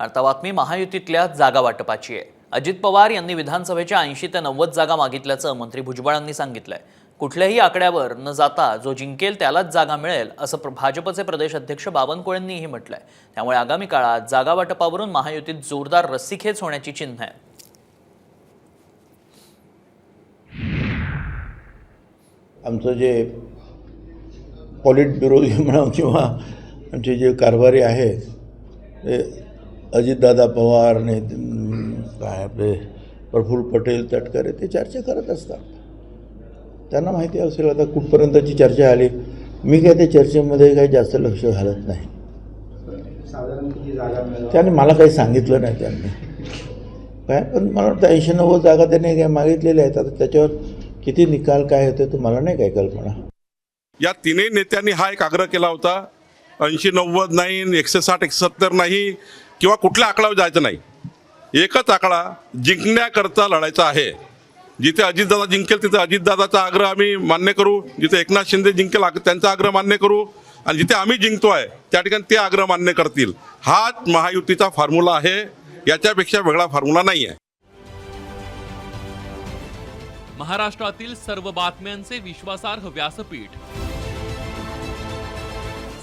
आता बातमी महायुतीतल्या जागा वाटपाची आहे. अजित पवार यांनी विधानसभेच्या ऐंशी ते नव्वद जागा मागितल्याचं मंत्री भुजबळांनी सांगितलंय. कुठल्याही आकड्यावर न जाता जो जिंकेल त्यालाच जागा मिळेल असं प्र- भाजपचे प्रदेश अध्यक्ष बावनकुळेंनीही म्हटलंय. त्यामुळे आगामी काळात जागा वाटपावरून महायुतीत जोरदार रस्सीखेच होण्याची चिन्ह आहे. आमचं जे पॉलिट ब्युरो म्हणा किंवा आमचे जे कारभारी आहेत ते अजितदादा पवार आणि काय आपले प्रफुल्ल पटेल तटकरे ते चर्चा करत असतात. त्यांना माहिती असेल आता कुठपर्यंतची चर्चा आली. मी काय त्या चर्चेमध्ये काही जास्त लक्ष घालत नाही. त्याने मला काही सांगितलं नाही त्यांनी. काय? पण मला वाटतं ऐंशी नव्वद जागा त्यांनी काय मागितलेल्या आहेत. आता त्याच्यावर किती निकाल काय होते तो मला नाही काय कल्पना. या तीनही नेत्यांनी हा एक आग्रह केला होता. ऐंशी नव्वद नाही एकशे साठ एकशे सत्तर नाही. किंवा कुठल्या आकडावर जायचं नाही. एकच आकडा जिंकण्याकरता लढायचा आहे. जिथे अजितदादा जिंकेल तिथे अजितदादाचा आग्रह आम्ही मान्य करू. जिथे एकनाथ शिंदे जिंकेल आग- त्यांचा आग्रह मान्य करू. आणि जिथे आम्ही जिंकतो आहे त्या ठिकाणी ते आग्रह मान्य करतील. हाच महायुतीचा फॉर्म्युला आहे. याच्यापेक्षा वेगळा फॉर्म्युला नाही आहे महाराष्ट्रातील सर्व बातम्यांचे विश्वासार्ह व्यासपीठ.